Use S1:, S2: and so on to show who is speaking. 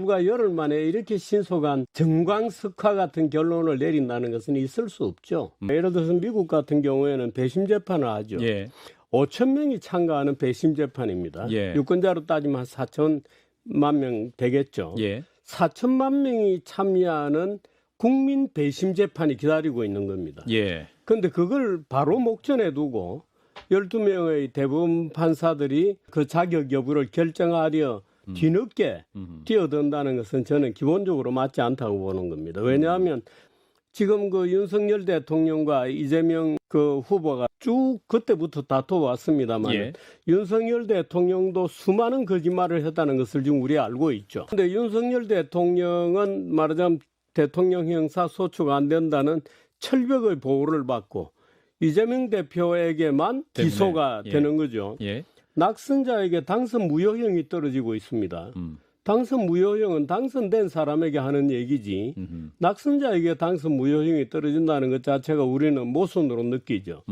S1: 불과 열흘 만에 이렇게 신속한 정광석화 같은 결론을 내린다는 것은 있을 수 없죠. 예를 들어서 미국 같은 경우에는 배심 재판을 하죠.
S2: 예.
S1: 5천 명이 참가하는 배심 재판입니다.
S2: 예.
S1: 유권자로 따지면 한 4천만 명 되겠죠.
S2: 예.
S1: 4천만 명이 참여하는 국민 배심 재판이 기다리고 있는 겁니다.
S2: 예.
S1: 그런데 그걸 바로 목전에 두고 12명의 대법원 판사들이 그 자격 여부를 결정하려 뒤늦게
S2: 음.
S1: 뛰어든다는 것은 저는 기본적으로 맞지 않다고 보는 겁니다. 왜냐하면 지금 그 윤석열 대통령과 이재명 그 후보가 쭉 그때부터 다퉈 왔습니다만
S2: 예.
S1: 윤석열 대통령도 수많은 거짓말을 했다는 것을 지금 우리 알고 있죠. 근데 윤석열 대통령은 말하자면 대통령 형사 소추가 안 된다는 철벽의 보호를 받고 이재명 대표에게만 기소가
S2: 예.
S1: 되는 거죠.
S2: 예.
S1: 낙선자에게 당선 무효형이 떨어지고 있습니다.
S2: 음.
S1: 당선 무효형은 당선된 사람에게 하는 얘기지
S2: 음.
S1: 낙선자에게 당선 무효형이 떨어진다는 것 자체가 우리는 모순으로 느끼죠.